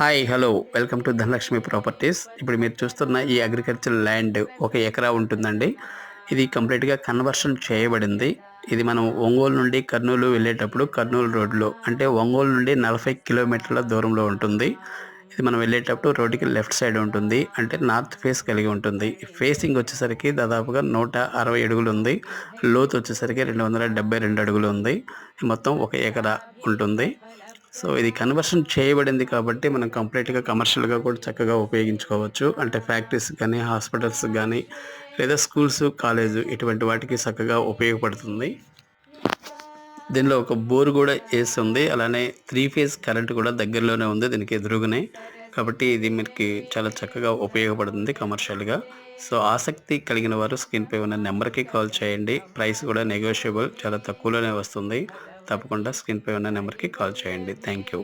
Hi hello. Welcome to Dhanalakshmi properties. ఇప్పుడు మీరు చూస్తున్న ఈ అగ్రికల్చర్ ల్యాండ్ ఒక ఎకరా ఉంటుందండి. ఇది కంప్లీట్గా కన్వర్షన్ చేయబడింది. ఇది మనం ఒంగోలు నుండి కర్నూలు వెళ్ళేటప్పుడు కర్నూలు రోడ్లో అంటే ఒంగోలు నుండి నలభై కిలోమీటర్ల దూరంలో ఉంటుంది. ఇది మనం వెళ్ళేటప్పుడు రోడ్డుకి లెఫ్ట్ సైడ్ ఉంటుంది అంటే నార్త్ ఫేస్ కలిగి ఉంటుంది. ఫేసింగ్ వచ్చేసరికి దాదాపుగా నూట అరవై అడుగులు ఉంది. లోతు వచ్చేసరికి రెండు వందల డెబ్బై రెండు అడుగులు ఉంది. మొత్తం ఒక ఎకరా ఉంటుంది. సో ఇది కన్వర్షన్ చేయబడింది కాబట్టి మనం కంప్లీట్గా కమర్షియల్గా కూడా చక్కగా ఉపయోగించుకోవచ్చు. అంటే ఫ్యాక్టరీస్ కానీ హాస్పిటల్స్ కానీ లేదా స్కూల్స్ కాలేజ్ ఇటువంటి వాటికి చక్కగా ఉపయోగపడుతుంది. దీనిలో ఒక బోర్ కూడా వేసి ఉంది. అలానే త్రీ ఫేజ్ కరెంట్ కూడా దగ్గరలోనే ఉంది. దీనికి ఎదురుగానే కాబట్టి ఇది మీకు చాలా చక్కగా ఉపయోగపడుతుంది కమర్షియల్గా సో ఆసక్తి కలిగిన వారు స్క్రీన్పై ఉన్న నెంబర్కి కాల్ చేయండి. ప్రైస్ కూడా నెగోషియబుల్ చాలా తక్కువలోనే వస్తుంది. తప్పకుండా స్క్రీన్పై ఉన్న నెంబర్కి కాల్ చేయండి. Thank you